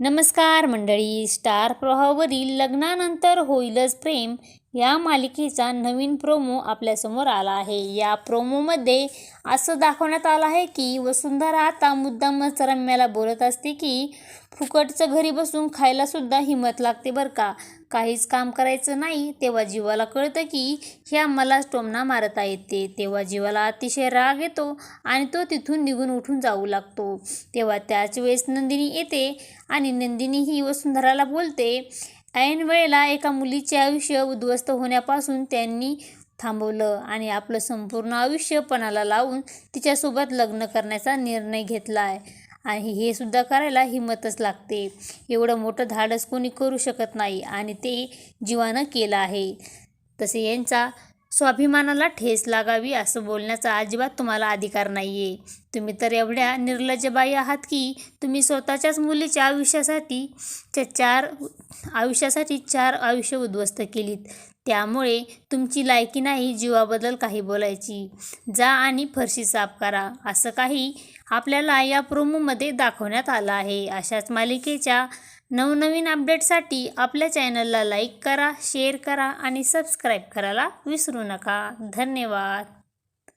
नमस्कार मंडळी स्टार प्रवाहावरील लग्नानंतर होईलच प्रेम. या मालिकेचा नवीन प्रोमो आपल्यासमोर आला आहे. या प्रोमोमध्ये असं दाखवण्यात आलं आहे की वसुंधरा आता मुद्दामच रम्याला बोलत असते की फुकटचं घरी बसून खायलासुद्धा हिंमत लागते बरं का. काहीच काम करायचं नाही तेव्हा जीवाला कळतं की ह्या मलाच टोमणा मारता येते. तेव्हा जीवाला अतिशय राग येतो आणि तो तिथून निघून उठून जाऊ लागतो. तेव्हा त्याच वेळेस नंदिनी येते आणि नंदिनी ही वसुंधराला बोलते ऐन वेळेला एका मुलीचे आयुष्य उद्ध्वस्त होण्यापासून त्यांनी थांबवलं आणि आपलं संपूर्ण आयुष्य पणाला लावून तिच्यासोबत लग्न करण्याचा निर्णय घेतला आहे. आणि हे सुद्धा करायला हिंमतच लागते. एवढं मोठं धाडस कोणी करू शकत नाही आणि ते जीवानं केलं आहे. तसे यांचा स्वाभिमानाला ठेस लागावी असं बोलण्याचा अजिबात तुम्हाला अधिकार नाही आहे तुम्ही तर एवढ्या निर्लज्जबाई आहात की तुम्ही स्वतःच्याच मुलीच्या आयुष्यासाठी च्या चार आयुष्यासाठी चार आयुष्य उद्ध्वस्त केलीत. त्यामुळे तुमची लायकी नाही जीवाबद्दल काही बोलायची. जा आणि फरशी साफ करा. असं काही आपल्याला या प्रोमोमध्ये दाखवण्यात आलं आहे. अशाच मालिकेच्या नवनवीन अपडेटसाठी आपल्या चॅनलला लाईक करा शेअर करा आणि सबस्क्राईब करायला विसरू नका. धन्यवाद.